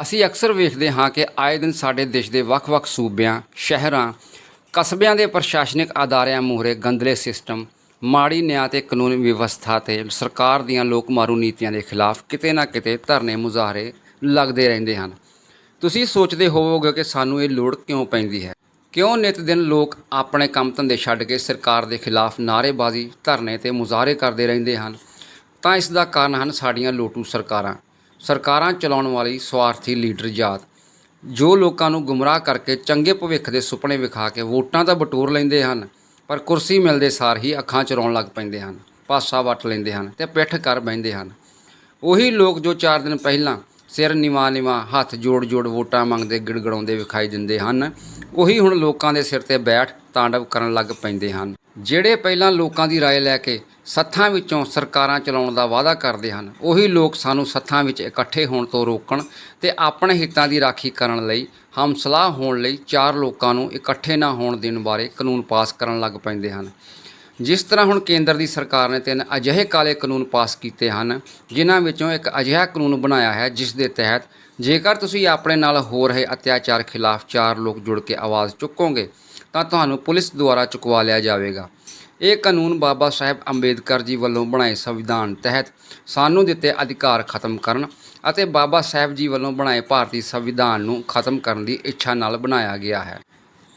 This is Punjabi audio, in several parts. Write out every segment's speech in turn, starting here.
ਅਸੀਂ ਅਕਸਰ ਵੇਖਦੇ ਹਾਂ ਕਿ ਆਏ ਦਿਨ ਸਾਡੇ ਦੇਸ਼ ਦੇ ਵੱਖ-ਵੱਖ ਸੂਬਿਆਂ, ਸ਼ਹਿਰਾਂ, ਕਸਬਿਆਂ ਦੇ ਪ੍ਰਸ਼ਾਸਨਿਕ ਅਦਾਰਿਆਂ ਮੂਹਰੇ ਗੰਦਲੇ ਸਿਸਟਮ, ਮਾੜੀ ਨਿਆਂ ਤੇ ਕਾਨੂੰਨ ਵਿਵਸਥਾ ਤੇ ਸਰਕਾਰ ਦੀਆਂ ਲੋਕ ਮਾਰੂ ਨੀਤੀਆਂ ਦੇ ਖਿਲਾਫ ਕਿਤੇ ਨਾ ਕਿਤੇ ਧਰਨੇ ਮੁਜ਼ਾਹਰੇ ਲੱਗਦੇ ਰਹਿੰਦੇ ਹਨ। ਤੁਸੀਂ ਸੋਚਦੇ ਹੋਵੋਗੇ ਕਿ ਸਾਨੂੰ ਇਹ ਲੋੜ ਕਿਉਂ ਪੈਂਦੀ ਹੈ? ਕਿਉਂ ਨਿਤ ਦਿਨ ਲੋਕ ਆਪਣੇ ਕੰਮ ਧੰਦੇ ਛੱਡ ਕੇ ਸਰਕਾਰ ਦੇ ਖਿਲਾਫ ਨਾਅਰੇਬਾਜ਼ੀ, ਧਰਨੇ ਤੇ ਮੁਜ਼ਾਹਰੇ ਕਰਦੇ ਰਹਿੰਦੇ ਹਨ? ਤਾਂ ਇਸ ਦਾ ਕਾਰਨ ਹਨ ਸਾਡੀਆਂ ਲੋਟੂ ਸਰਕਾਰਾਂ। ਸਰਕਾਰਾਂ ਚਲਾਉਣ ਵਾਲੀ ਸਵਾਰਥੀ ਲੀਡਰ ਜਾਤ। ਜੋ ਲੋਕਾਂ ਨੂੰ ਗੁੰਮਰਾਹ ਕਰਕੇ ਚੰਗੇ ਭਵਿੱਖ ਦੇ ਸੁਪਨੇ ਵਿਖਾ ਕੇ ਵੋਟਾਂ ਤਾਂ ਬਟੋਰ ਲੈਂਦੇ ਹਨ, ਪਰ ਕੁਰਸੀ ਮਿਲਦੇ ਸਾਰ ਹੀ ਅੱਖਾਂ ਚ ਲੱਗ ਪੈਂਦੇ ਹਨ, ਪਾਸਾ ਵੱਟ ਲੈਂਦੇ ਹਨ ਤੇ ਪਿੱਠ ਕਰ ਬਹਿੰਦੇ ਹਨ। ਉਹੀ ਲੋਕ ਜੋ 4 ਦਿਨ ਪਹਿਲਾਂ ਸਿਰ ਨਿਵਾ ਨਿਵਾ, ਹੱਥ ਜੋੜ ਜੋੜ ਵੋਟਾਂ ਮੰਗਦੇ, ਗਿੜਗੜਾਉਂਦੇ ਵਿਖਾਈ ਦਿੰਦੇ ਹਨ, ਉਹੀ ਹੁਣ ਲੋਕਾਂ ਦੇ ਸਿਰ ਤੇ ਬੈਠ ਤਾਂਡਵ ਕਰਨ ਲੱਗ ਪੈਂਦੇ ਹਨ। ਜਿਹੜੇ ਪਹਿਲਾਂ ਲੋਕਾਂ ਦੀ رائے ਲੈ ਕੇ ਸੱਥਾਂ ਵਿੱਚੋਂ ਸਰਕਾਰਾਂ ਚਲਾਉਣ ਦਾ ਵਾਅਦਾ ਕਰਦੇ ਹਨ ਉਹੀ ਲੋਕ ਸਾਨੂੰ ਸੱਥਾਂ ਵਿੱਚ ਇਕੱਠੇ ਹੋਣ ਤੋਂ ਰੋਕਣ ਤੇ ਆਪਣੇ ਹਿੱਤਾਂ ਦੀ ਰਾਖੀ ਕਰਨ ਲਈ ਹਮਸਲਾਹ ਹੋਣ ਲਈ ਚਾਰ ਲੋਕਾਂ ਨੂੰ ਇਕੱਠੇ ਨਾ ਹੋਣ ਦੇਣ ਬਾਰੇ ਕਾਨੂੰਨ ਪਾਸ ਕਰਨ ਲੱਗ ਪੈਂਦੇ ਹਨ ਜਿਸ ਤਰ੍ਹਾਂ ਹੁਣ ਕੇਂਦਰ ਦੀ ਸਰਕਾਰ ਨੇ ਤਿੰਨ ਅਜਿਹੇ ਕਾਲੇ ਕਾਨੂੰਨ ਪਾਸ ਕੀਤੇ ਹਨ ਜਿਨ੍ਹਾਂ ਵਿੱਚੋਂ ਇੱਕ ਅਜਿਹਾ ਕਾਨੂੰਨ ਬਣਾਇਆ ਹੈ ਜਿਸ ਦੇ ਤਹਿਤ ਜੇਕਰ ਤੁਸੀਂ ਆਪਣੇ ਨਾਲ ਹੋ ਰਹੇ ਅਤਿਆਚਾਰ ਖਿਲਾਫ ਚਾਰ ਲੋਕ ਜੁੜ ਕੇ ਆਵਾਜ਼ ਚੁੱਕੋਗੇ ਤਾਂ ਤੁਹਾਨੂੰ ਪੁਲਿਸ ਦੁਆਰਾ ਚੁਕਵਾ ਲਿਆ ਜਾਵੇਗਾ। ਇਹ ਕਾਨੂੰਨ ਬਾਬਾ ਸਾਹਿਬ ਅੰਬੇਦਕਰ ਜੀ ਵੱਲੋਂ ਬਣਾਏ ਸੰਵਿਧਾਨ ਤਹਿਤ ਸਾਨੂੰ ਦਿੱਤੇ ਅਧਿਕਾਰ ਖਤਮ ਕਰਨ ਅਤੇ ਬਾਬਾ ਸਾਹਿਬ ਜੀ ਵੱਲੋਂ ਬਣਾਏ ਭਾਰਤੀ ਸੰਵਿਧਾਨ ਨੂੰ ਖਤਮ ਕਰਨ ਦੀ ਇੱਛਾ ਨਾਲ ਬਣਾਇਆ ਗਿਆ ਹੈ।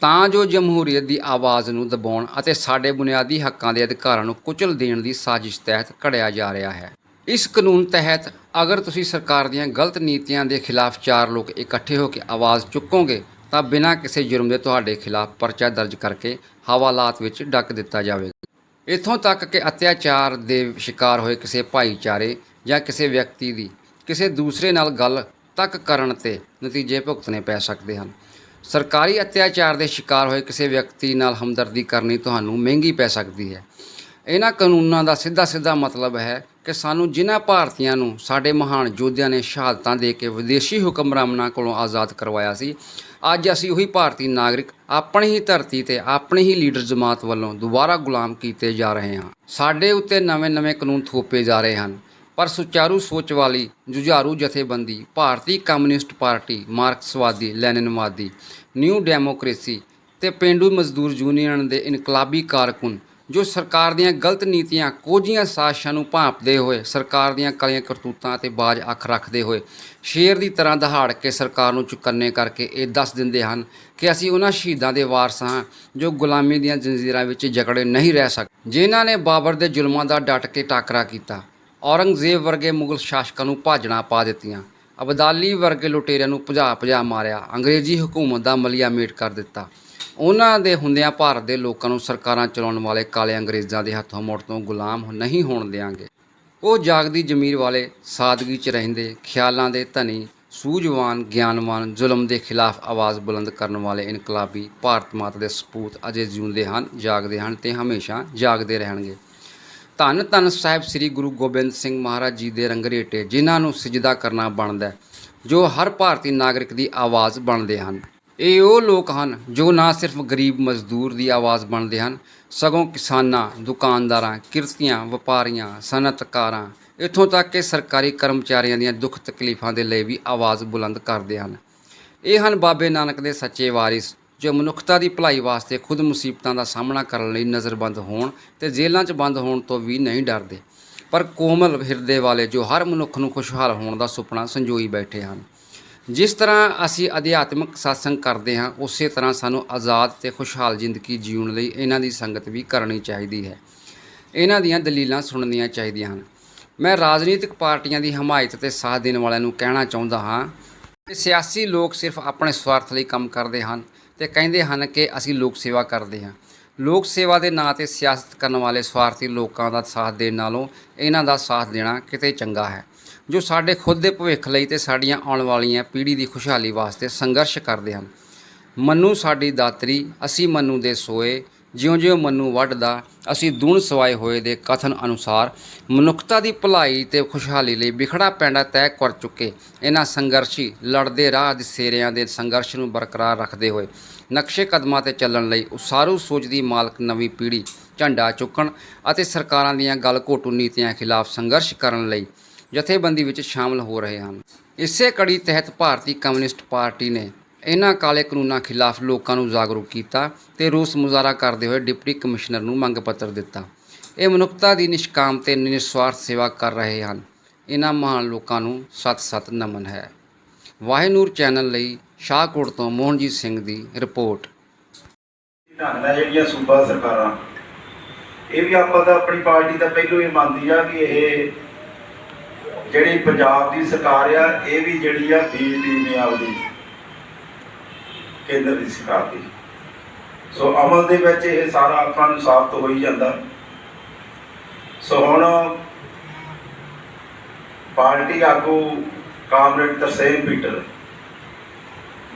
ਤਾਂ ਜੋ ਜਮਹੂਰੀਅਤ ਦੀ ਆਵਾਜ਼ ਨੂੰ ਦਬਾਉਣ ਅਤੇ ਸਾਡੇ ਬੁਨਿਆਦੀ ਹੱਕਾਂ ਦੇ ਅਧਿਕਾਰਾਂ ਨੂੰ ਕੁਚਲ ਦੇਣ ਦੀ ਸਾਜ਼ਿਸ਼ ਤਹਿਤ ਘੜਿਆ ਜਾ ਰਿਹਾ ਹੈ। ਇਸ ਕਾਨੂੰਨ ਤਹਿਤ ਅਗਰ ਤੁਸੀਂ ਸਰਕਾਰ ਦੀਆਂ ਗਲਤ ਨੀਤੀਆਂ ਦੇ ਖਿਲਾਫ ਚਾਰ ਲੋਕ ਇਕੱਠੇ ਹੋ ਕੇ ਆਵਾਜ਼ ਚੁੱਕੋਗੇ ਤਾਂ ਬਿਨਾਂ ਕਿਸੇ ਜੁਰਮ ਦੇ ਤੁਹਾਡੇ ਖਿਲਾਫ ਪਰਚਾ ਦਰਜ ਕਰਕੇ ਹਵਾਲਾਤ ਵਿੱਚ ਡੱਕ ਦਿੱਤਾ ਜਾਵੇਗਾ। ਇੱਥੋਂ ਤੱਕ ਕਿ ਅਤਿਆਚਾਰ ਦੇ ਸ਼ਿਕਾਰ ਹੋਏ ਕਿਸੇ ਭਾਈਚਾਰੇ ਜਾਂ ਕਿਸੇ ਵਿਅਕਤੀ ਦੀ ਕਿਸੇ ਦੂਸਰੇ ਨਾਲ ਗੱਲ ਤੱਕ ਕਰਨ ਤੇ ਨਤੀਜੇ ਭੁਗਤਣੇ ਪੈ ਸਕਦੇ ਹਨ। ਸਰਕਾਰੀ ਅਤਿਆਚਾਰ ਦੇ ਸ਼ਿਕਾਰ ਹੋਏ ਕਿਸੇ ਵਿਅਕਤੀ ਨਾਲ ਹਮਦਰਦੀ ਕਰਨੀ ਤੁਹਾਨੂੰ ਮਹਿੰਗੀ ਪੈ ਸਕਦੀ ਹੈ। ਇਹਨਾਂ ਕਾਨੂੰਨਾਂ ਦਾ ਸਿੱਧਾ ਸਿੱਧਾ ਮਤਲਬ ਹੈ ਕਿ ਸਾਨੂੰ ਜਿਨ੍ਹਾਂ ਭਾਰਤੀਆਂ ਨੂੰ ਸਾਡੇ ਮਹਾਨ ਯੋਧਿਆਂ ਨੇ ਸ਼ਹਾਦਤਾਂ ਦੇ ਕੇ ਵਿਦੇਸ਼ੀ ਹੁਕਮਰਾਨਾਂ ਕੋਲੋਂ ਆਜ਼ਾਦ ਕਰਵਾਇਆ ਸੀ, ਅੱਜ ਅਸੀਂ ਉਹੀ ਭਾਰਤੀ ਨਾਗਰਿਕ ਆਪਣੀ ਹੀ ਧਰਤੀ ਤੇ ਆਪਣੇ ਹੀ ਲੀਡਰ ਜਮਾਤ ਵੱਲੋਂ ਦੁਬਾਰਾ ਗੁਲਾਮ ਕੀਤੇ ਜਾ ਰਹੇ ਹਾਂ। ਸਾਡੇ ਉੱਤੇ ਨਵੇਂ-ਨਵੇਂ ਕਾਨੂੰਨ ਥੋਪੇ ਜਾ ਰਹੇ ਹਨ, ਪਰ ਸੁਚਾਰੂ ਸੋਚ ਵਾਲੀ ਜੁਝਾਰੂ ਜਥੇਬੰਦੀ, ਭਾਰਤੀ ਕਮਿਊਨਿਸਟ ਪਾਰਟੀ, ਮਾਰਕਸਵਾਦੀ, ਲੈਨਿਨਵਾਦੀ, ਨਿਊ ਡੈਮੋਕ੍ਰੇਸੀ ਤੇ ਪਿੰਡੂ ਮਜ਼ਦੂਰ ਯੂਨੀਅਨ ਦੇ ਇਨਕਲਾਬੀ ਕਾਰਕੁਨ ਜੋ ਸਰਕਾਰ ਦੀਆਂ ਗਲਤ ਨੀਤੀਆਂ, ਕੋਝੀਆਂ ਸਾਜ਼ਿਸ਼ਾਂ ਨੂੰ ਭਾਂਪਦੇ ਹੋਏ, ਸਰਕਾਰ ਦੀਆਂ ਕਲੀਆਂ ਕਰਤੂਤਾਂ ਤੇ ਬਾਜ ਅੱਖ ਰੱਖਦੇ ਹੋਏ ਸ਼ੇਰ ਦੀ ਤਰ੍ਹਾਂ ਦਹਾੜ ਕੇ ਸਰਕਾਰ ਨੂੰ ਚੁਕੰਨੇ ਕਰਕੇ ਇਹ ਦੱਸ ਦਿੰਦੇ ਹਨ ਕਿ ਅਸੀਂ ਉਹਨਾਂ ਸ਼ਹੀਦਾਂ ਦੇ ਵਾਰਸ ਹਾਂ ਜੋ ਗੁਲਾਮੀ ਦੀਆਂ ਜੰਜੀਰਾਂ ਵਿੱਚ ਜਕੜੇ ਨਹੀਂ ਰਹਿ ਸਕਦੇ ਜਿਨ੍ਹਾਂ ਨੇ ਬਾਬਰ ਦੇ ਜ਼ੁਲਮਾਂ ਦਾ ਡਟ ਕੇ ਟਾਕਰਾ ਕੀਤਾ। ਔਰੰਗਜ਼ੇਬ ਵਰਗੇ ਮੁਗਲ ਸ਼ਾਸਕਾਂ ਨੂੰ ਭਾਜਣਾ ਪਾ ਦਿੱਤੀਆਂ। ਅਬਦਾਲੀ ਵਰਗੇ ਲੁਟੇਰਿਆਂ ਨੂੰ ਭਜਾ ਭਜਾ ਮਾਰਿਆ। ਅੰਗਰੇਜ਼ੀ ਹਕੂਮਤ ਦਾ ਮਲੀਆ ਮੇਟ ਕਰ ਦਿੱਤਾ। ਉਹਨਾਂ ਦੇ ਹੁੰਦਿਆਂ ਭਾਰਤ ਦੇ ਲੋਕਾਂ ਨੂੰ ਸਰਕਾਰਾਂ ਚਲਾਉਣ ਵਾਲੇ ਕਾਲੇ ਅੰਗਰੇਜ਼ਾਂ ਦੇ ਹੱਥੋਂ ਮੁੜ ਤੋਂ ਗੁਲਾਮ ਨਹੀਂ ਹੋਣ ਦੇਵਾਂਗੇ ਉਹ ਜਾਗਦੀ ਜ਼ਮੀਰ ਵਾਲੇ ਸਾਦਗੀ 'ਚ ਰਹਿੰਦੇ, ਖਿਆਲਾਂ ਦੇ ਧਨੀ, ਸੂਝਵਾਨ, ਗਿਆਨਵਾਨ, ਜ਼ੁਲਮ ਦੇ ਖਿਲਾਫ ਆਵਾਜ਼ ਬੁਲੰਦ ਕਰਨ ਵਾਲੇ ਇਨਕਲਾਬੀ ਭਾਰਤ ਮਾਤਾ ਦੇ ਸਪੂਤ ਅਜੇ ਜਿਉਂਦੇ ਹਨ, ਜਾਗਦੇ ਹਨ ਤੇ ਹਮੇਸ਼ਾ ਜਾਗਦੇ ਰਹਿਣਗੇ। ਧੰਨ ਧੰਨ ਸਾਹਿਬ ਸ੍ਰੀ ਗੁਰੂ ਗੋਬਿੰਦ ਸਿੰਘ ਮਹਾਰਾਜ ਜੀ ਦੇ ਰੰਗਰੇਟੇ, ਜਿਨ੍ਹਾਂ ਨੂੰ ਸਜਦਾ ਕਰਨਾ ਬਣਦਾ ਜੋ ਹਰ ਭਾਰਤੀ ਨਾਗਰਿਕ ਦੀ ਆਵਾਜ਼ ਬਣਦੇ ਹਨ। ਇਹ ਉਹ ਲੋਕ ਹਨ ਜੋ ਨਾ ਸਿਰਫ ਗਰੀਬ ਮਜ਼ਦੂਰ ਦੀ ਆਵਾਜ਼ ਬਣਦੇ ਹਨ, ਸਗੋਂ ਕਿਸਾਨਾਂ, ਦੁਕਾਨਦਾਰਾਂ, ਕਿਰਤੀਆਂ, ਵਪਾਰੀਆਂ, ਸਨਅਤਕਾਰਾਂ, ਇੱਥੋਂ ਤੱਕ ਕਿ ਸਰਕਾਰੀ ਕਰਮਚਾਰੀਆਂ ਦੀਆਂ ਦੁੱਖ ਤਕਲੀਫਾਂ ਦੇ ਲਈ ਵੀ ਆਵਾਜ਼ ਬੁਲੰਦ ਕਰਦੇ ਹਨ। ਇਹ ਹਨ ਬਾਬੇ ਨਾਨਕ ਦੇ ਸੱਚੇ ਵਾਰਿਸ, ਜੋ ਮਨੁੱਖਤਾ ਦੀ ਭਲਾਈ ਵਾਸਤੇ ਖੁਦ ਮੁਸੀਬਤਾਂ ਦਾ ਸਾਹਮਣਾ ਕਰਨ ਲਈ ਨਜ਼ਰਬੰਦ ਹੋਣ ਤੇ ਜੇਲ੍ਹਾਂ 'ਚ ਬੰਦ ਹੋਣ ਤੋਂ ਵੀ ਨਹੀਂ ਡਰਦੇ। ਪਰ ਕੋਮਲ ਹਿਰਦੇ ਵਾਲੇ ਜੋ ਹਰ ਮਨੁੱਖ ਨੂੰ ਖੁਸ਼ਹਾਲ ਹੋਣ ਦਾ ਸੁਪਨਾ ਸੰਜੋਈ ਬੈਠੇ ਹਨ। ਜਿਸ ਤਰ੍ਹਾਂ ਅਸੀਂ ਅਧਿਆਤਮਿਕ satsang ਕਰਦੇ ਹਾਂ, ਉਸੇ ਤਰ੍ਹਾਂ ਸਾਨੂੰ ਆਜ਼ਾਦ ਤੇ ਖੁਸ਼ਹਾਲ ਜ਼ਿੰਦਗੀ ਜੀਉਣ ਲਈ ਇਹਨਾਂ ਦੀ ਸੰਗਤ ਵੀ ਕਰਨੀ ਚਾਹੀਦੀ ਹੈ। ਇਹਨਾਂ ਦੀਆਂ ਦਲੀਲਾਂ ਸੁਣਨੀਆਂ ਚਾਹੀਦੀਆਂ ਹਨ। ਮੈਂ ਰਾਜਨੀਤਿਕ ਪਾਰਟੀਆਂ ਦੀ ਹਮਾਇਤ ਤੇ ਸਾਥ ਦੇਣ ਵਾਲਿਆਂ ਨੂੰ ਕਹਿਣਾ ਚਾਹੁੰਦਾ ਹਾਂ ਕਿ ਸਿਆਸੀ ਲੋਕ ਸਿਰਫ ਆਪਣੇ ਸਵਾਰਥ ਲਈ ਕੰਮ ਕਰਦੇ ਹਨ ਤੇ ਕਹਿੰਦੇ ਹਨ ਕਿ ਅਸੀਂ ਲੋਕ ਸੇਵਾ ਕਰਦੇ ਹਾਂ। ਲੋਕ ਸੇਵਾ ਦੇ ਨਾਂ ਤੇ ਸਿਆਸਤ ਕਰਨ ਵਾਲੇ ਸਵਾਰਥੀ ਲੋਕਾਂ ਦਾ ਸਾਥ ਦੇਣ ਨਾਲੋਂ ਇਹਨਾਂ ਦਾ ਸਾਥ ਦੇਣਾ ਕਿਤੇ ਚੰਗਾ ਹੈ। ਜੋ ਸਾਡੇ ਖੁਦ ਦੇ ਭਵਿੱਖ ਲਈ ਤੇ ਸਾਡੀਆਂ ਆਉਣ ਵਾਲੀਆਂ ਪੀੜ੍ਹੀ ਦੀ ਖੁਸ਼ਹਾਲੀ ਵਾਸਤੇ ਸੰਘਰਸ਼ ਕਰਦੇ ਹਨ। ਮੰਨੂ ਸਾਡੀ ਦਾਤਰੀ, ਅਸੀਂ ਮੰਨੂ ਦੇ ਸੋਏ, ਜਿਉਂ-ਜਿਉਂ ਮੰਨੂ ਵੱਢਦਾ, ਅਸੀਂ ਦੂਣ ਸਵਾਏ ਹੋਏ ਦੇ ਕਥਨ ਅਨੁਸਾਰ ਮਨੁੱਖਤਾ ਦੀ ਭਲਾਈ ਤੇ ਖੁਸ਼ਹਾਲੀ ਲਈ ਵਿਖੜਾ ਪੈਂਡਾ ਤੈਅ ਕਰ ਚੁੱਕੇ। ਇਹਨਾਂ ਸੰਘਰਸ਼ੀ ਲੜਦੇ ਰਾਹ ਦੇ ਸੇਰਿਆਂ ਦੇ ਸੰਘਰਸ਼ ਨੂੰ ਬਰਕਰਾਰ ਰੱਖਦੇ ਹੋਏ ਨਕਸ਼ੇ ਕਦਮਾਂ ਤੇ ਚੱਲਣ ਲਈ ਉਸਾਰੂ ਸੋਚ ਦੀ ਮਾਲਕ ਨਵੀਂ ਪੀੜ੍ਹੀ ਝੰਡਾ ਚੁੱਕਣ ਅਤੇ ਸਰਕਾਰਾਂ ਦੀਆਂ ਗਲ ਘੋਟੂ ਨੀਤੀਆਂ ਖਿਲਾਫ ਸੰਘਰਸ਼ ਕਰਨ ਲਈ ਜਥੇਬੰਦੀ ਵਿੱਚ ਸ਼ਾਮਲ ਹੋ ਰਹੇ ਹਨ। ਇਸੇ ਕੜੀ ਤਹਿਤ ਭਾਰਤੀ ਕਮਿਊਨਿਸਟ ਪਾਰਟੀ ਨੇ ਇਹਨਾਂ ਕਾਲੇ ਕਾਨੂੰਨਾਂ ਖਿਲਾਫ ਲੋਕਾਂ ਨੂੰ ਜਾਗਰੂਕ ਕੀਤਾ ਤੇ ਰੋਸ ਮੁਜ਼ਾਹਰਾ ਕਰਦੇ ਹੋਏ ਡਿਪਟੀ ਕਮਿਸ਼ਨਰ ਨੂੰ ਮੰਗ ਪੱਤਰ ਦਿੱਤਾ। ਇਹ ਮਨੁੱਖਤਾ ਦੀ ਨਿਸ਼ਕਾਮ ਤੇ ਨਿਸਵਾਰਥ ਸੇਵਾ ਕਰ ਰਹੇ ਹਨ। ਇਹਨਾਂ ਮਹਾਨ ਲੋਕਾਂ ਨੂੰ ਸਤ-ਸਤ ਨਮਨ ਹੈ। ਵਾਹਿਨੂਰ ਚੈਨਲ ਲਈ ਸ਼ਾਹਕੋਟ ਤੋਂ ਮੋਹਨਜੀਤ ਸਿੰਘ ਦੀ ਰਿਪੋਰਟ। ਢੰਗ ਨਾਲ ਜਿਹੜੀਆਂ ਸੂਬਾ ਸਰਕਾਰਾਂ। ਇਹ ਵੀ ਆਪਾਂ ਤਾਂ ਆਪਣੀ ਪਾਰਟੀ ਦਾ ਪਹਿਲੋਂ ਹੀ ਮੰਨਦੀ ਆ ਕਿ ਇਹ ਜਿਹੜੀ ਪੰਜਾਬ ਦੀ ਸਰਕਾਰ ਆ, ਇਹ ਵੀ ਜਿਹੜੀ ਆ ਬੀ ਟੀਮ ਆ ਉਹਦੀ ਕੇਂਦਰ ਦੀ ਸਰਕਾਰ ਦੀ। ਸੋ ਅਮਲ ਦੇ ਵਿੱਚ ਇਹ ਸਾਰਾ ਆਪਾਂ ਨੂੰ ਸਾਬਤ ਹੋ ਹੀ ਜਾਂਦਾ। ਸੋ ਹੁਣ ਪਾਰਟੀ ਆਗੂ ਕਾਮਰੇਡ ਤਰਸੇਮ ਪੀਟਰ,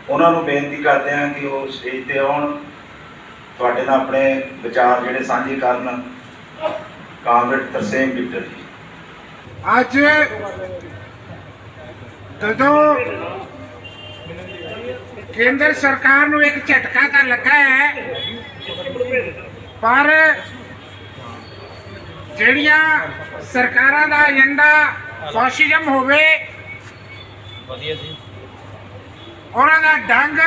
ਉਹਨਾਂ ਨੂੰ ਬੇਨਤੀ ਕਰਦੇ ਹਾਂ ਕਿ ਉਹ ਸਟੇਜ ਤੇ ਆਉਣ। ਤੁਹਾਡੇ ਨਾਲ ਆਪਣੇ ਵਿਚਾਰ ਜਿਹੜੇ ਸਾਂਝੇ ਕਰਨ। ਕਾਮਰੇਡ ਤਰਸੇਮ ਪੀਟਰ ਜੀ। ਅੱਜ ਜਦੋਂ ਕੇਂਦਰ ਸਰਕਾਰ ਨੂੰ ਇੱਕ ਝਟਕਾ ਤਾਂ ਲੱਗਾ ਹੈ ਪਰ ਜਿਹੜੀਆਂ ਸਰਕਾਰਾਂ ਦਾ ਏਜੰਡਾ ਫਾਸ਼ਿਜ਼ਮ ਹੋਵੇ ਵਧੀਆ ਜੀ। ਉਹਨਾਂ ਦਾ ਡੰਗ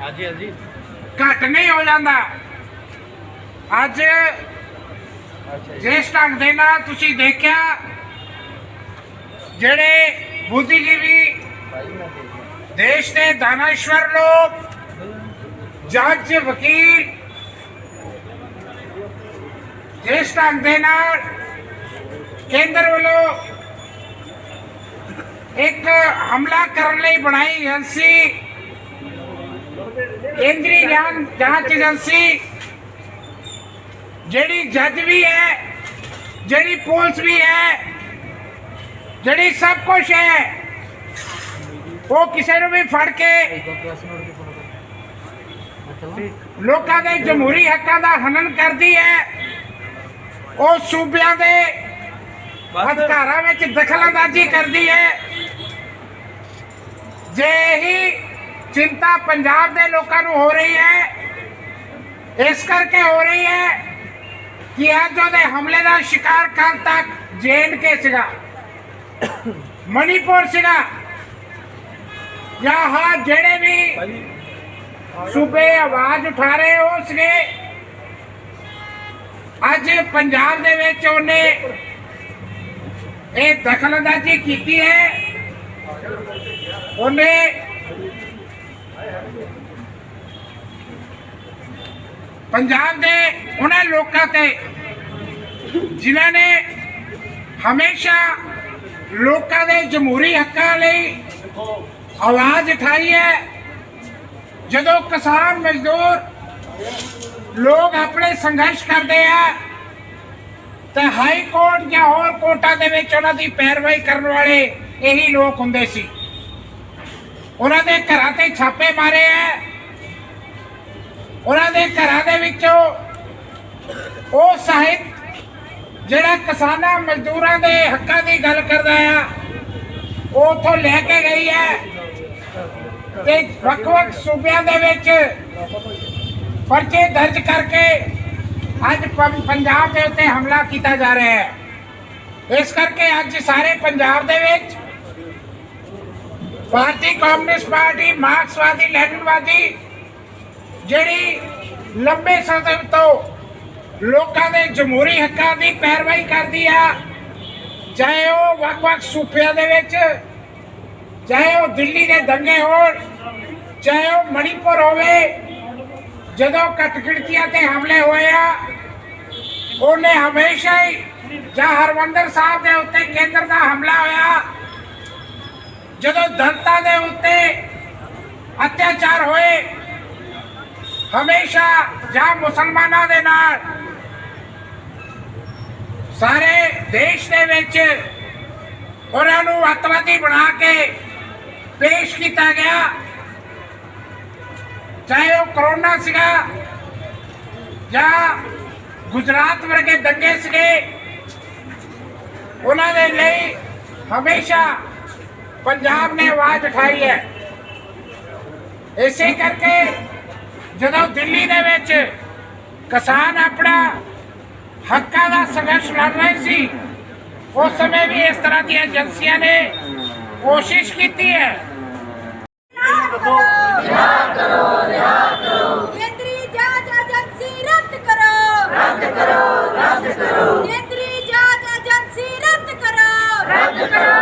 ਹਾਂਜੀ ਹਾਂਜੀ। ਘੱਟ ਨਹੀਂ ਹੋ ਜਾਂਦਾ। ਅੱਜ ਜਿਸ ਢੰਗ ਦੇ ਨਾਲ ਤੁਸੀਂ ਦੇਖਿਆ ਜਿਹੜੇ ਬੁੱਧੀਜੀਵੀ ਦੇਸ਼ ਦੇ ਦਾਨਸ਼ਵਰ ਲੋਕ, ਜੱਜ, ਵਕੀਲ ਜਿਸ ਢੰਗ ਦੇ ਨਾਲ ਕੇਂਦਰ ਵੱਲੋਂ ਇੱਕ ਹਮਲਾ ਕਰਨ ਲਈ ਬਣਾਈ ਏਜੰਸੀ, ਕੇਂਦਰੀ ਜਾਂਚ ਏਜੰਸੀ, ਜਿਹੜੀ ਜੱਜ ਵੀ ਹੈ, ਜਿਹੜੀ ਪੁਲਿਸ ਵੀ ਹੈ ਜਿਹੜੀ ਸਭ ਕੁਝ ਹੈ ਉਹ ਕਿਸੇ ਨੂੰ ਵੀ ਫੜ ਕੇ ਲੋਕਾਂ ਦੇ ਜਮਹੂਰੀ ਹੱਕਾਂ ਦਾ ਹਨਨ ਕਰਦੀ ਹੈ ਉਹ ਸੂਬਿਆਂ ਦੇ ਅਧਿਕਾਰਾਂ ਵਿੱਚ ਦਖਲਅੰਦਾਜ਼ੀ ਕਰਦੀ ਹੈ। ਜੇ ਹੀ ਚਿੰਤਾ ਪੰਜਾਬ ਦੇ ਲੋਕਾਂ ਨੂੰ ਹੋ ਰਹੀ ਹੈ ਇਸ ਕਰਕੇ ਹੋ ਰਹੀ ਹੈ ਕਿ ਅੱਜ ਉਹਦੇ ਹਮਲੇ ਦਾ ਸ਼ਿਕਾਰ ਕੱਲ ਤੱਕ ਜੇਨ ਕੇ ਸੀਗਾ ਮਣੀਪੁਰ ਸੀਗਾ ਜਾਂ ਹਾਂ ਜਿਹੜੇ ਵੀ ਸੂਬੇ ਆਵਾਜ਼ ਉਠਾ ਰਹੇ ਹੋ ਸੀਗੇ ਅੱਜ ਪੰਜਾਬ ਦੇ ਵਿੱਚ ਉਹਨੇ ਇਹ ਦਖਲਅੰਦਾਜ਼ੀ ਕੀਤੀ ਹੈ। ਉਹਨੇ ਪੰਜਾਬ ਦੇ ਉਹਨਾਂ ਲੋਕਾਂ ਤੇ ਜਿਨ੍ਹਾਂ ਨੇ ਹਮੇਸ਼ਾ ਲੋਕਾਂ ਦੇ ਜਮਹੂਰੀ ਹੱਕਾਂ ਲਈ ਆਵਾਜ਼ ਉਠਾਈ ਹੈ ਜਦੋਂ ਕਿਸਾਨ ਮਜ਼ਦੂਰ ਲੋਕ ਆਪਣੇ ਸੰਘਰਸ਼ ਕਰਦੇ ਆ, ਤੇ ਹਾਈ ਕੋਰਟ ਜਾਂ ਹੋਰ ਕੋਰਟਾਂ ਦੇ ਵਿੱਚ ਉਹਨਾਂ ਦੀ ਪੈਰਵਾਈ ਕਰਨ ਵਾਲੇ ਇਹੀ ਲੋਕ ਹੁੰਦੇ ਸੀ। ਉਹਨਾਂ ਦੇ ਘਰਾਂ ਤੇ ਛਾਪੇ ਮਾਰੇ ਆ। ਉਹਨਾਂ ਦੇ ਘਰਾਂ ਦੇ ਵਿੱਚੋਂ ਉਹ ਸਾਹਿਤ ਜਿਹੜਾ ਕਿਸਾਨਾਂ ਮਜ਼ਦੂਰਾਂ ਦੇ ਹੱਕਾਂ ਦੀ ਗੱਲ ਕਰਦਾ ਆ, ਉਹ ਉਥੋਂ ਲੈ ਕੇ ਗਈ ਹੈ। ਤੇ ਵੱਖ-ਵੱਖ ਸੂਬਿਆਂ ਦੇ ਵਿੱਚ ਪਰਚੇ ਦਰਜ ਕਰਕੇ ਅੱਜ ਪੰਜਾਬ ਦੇ ਉੱਤੇ ਹਮਲਾ ਕੀਤਾ ਜਾ ਰਿਹਾ ਹੈ। ਇਸ ਕਰਕੇ ਅੱਜ ਸਾਰੇ ਪੰਜਾਬ ਦੇ ਵਿੱਚ ਭਾਰਤੀ ਕਮਿਊਨਿਸਟ ਪਾਰਟੀ, ਮਾਰਕਸਵਾਦੀ, ਲੈਨਨਵਾਦੀ ਜਿਹੜੀ ਲੰਬੇ ਸਮੇਂ ਤੋਂ ਲੋਕਾਂ ਦੇ ਜਮਹੂਰੀ ਹੱਕਾਂ ਦੀ ਪੈਰਵਾਈ ਕਰਦੀ ਆ। ਚਾਹੇ ਉਹ ਵੱਖ-ਵੱਖ ਸੂਬਿਆਂ ਦੇ ਵਿੱਚ, ਚਾਹੇ ਉਹ ਦਿੱਲੀ ਦੇ ਦੰਗੇ ਹੋਣ, ਚਾਹੇ ਉਹ ਮਣੀਪੁਰ ਹੋਵੇ, ਜਦੋਂ ਕਟਕਿੜਕੀਆਂ ਤੇ ਹਮਲੇ ਹੋਏ ਆ, ਉਹਨੇ ਹਮੇਸ਼ਾ ਹੀ ਜਾਂ ਹਰਮੰਦਰ ਸਾਹਿਬ ਦੇ ਉੱਤੇ ਕੇਂਦਰ ਦਾ ਹਮਲਾ ਹੋਇਆ। ਜਦੋਂ ਦੰਤਾ ਦੇ ਉੱਤੇ ਅਤਿਆਚਾਰ ਹੋਏ, ਹਮੇਸ਼ਾ ਜਾਂ ਮੁਸਲਮਾਨਾਂ ਦੇ ਨਾਲ ਸਾਰੇ ਦੇਸ਼ ਦੇ ਵਿੱਚ ਉਹਨਾਂ ਨੂੰ ਅੱਤਵਾਦੀ ਬਣਾ ਕੇ ਪੇਸ਼ ਕੀਤਾ ਗਿਆ। ਚਾਹੇ ਉਹ ਕਰੋਨਾ ਸੀਗਾ ਜਾਂ ਗੁਜਰਾਤ ਵਰਗੇ ਦੰਗੇ ਸੀਗੇ, ਉਹਨਾਂ ਦੇ ਲਈ ਹਮੇਸ਼ਾ ਪੰਜਾਬ ਨੇ ਆਵਾਜ਼ ਉਠਾਈ ਹੈ। ਇਸੇ ਕਰਕੇ ਜਦੋਂ ਦਿੱਲੀ ਦੇ ਵਿੱਚ ਕਿਸਾਨ ਆਪਣਾ हक्का का संघर्ष लड़ रहे सी उस समय भी इस तरह की एजेंसियाँ ने कोशिश की थी है रद्द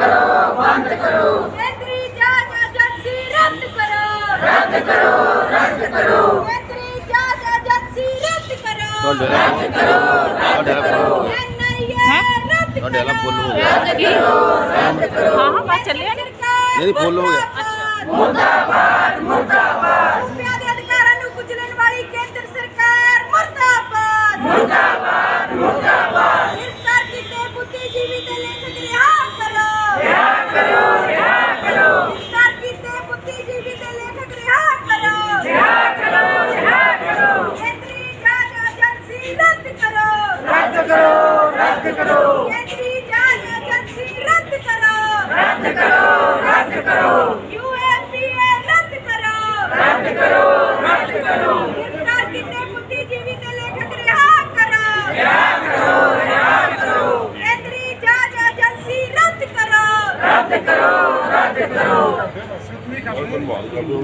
ਕਰੋ ਬੰਦ ਕਰੋ ਕੇਂਦਰੀ ਜਾਂਚ ਏਜੰਸੀ ਰੱਦ ਕਰੋ ਰੱਦ ਕਰੋ ਰੱਦ ਕਰੋ ਕੇਂਦਰੀ ਜਾਂਚ ਏਜੰਸੀ ਰੱਦ ਕਰੋ ਰੱਦ ਕਰੋ ਰੱਦ ਕਰੋ ਤੁਹਾਡੇ ਵਾਲਾ ਫੁੱਲ ਹੋ ਗਿਆ ਰੱਦ ਕਰੋ ਰੱਦ ਕਰੋ ਹਾਂ ਹਾਂ ਬਾ ਚੱਲਿਆ ਨਹੀਂ ਫੁੱਲ ਹੋ ਗਿਆ ਅੱਛਾ ਮੁਰਦਾਬਾਦ ਮੁਰਦਾਬਾਦ এবং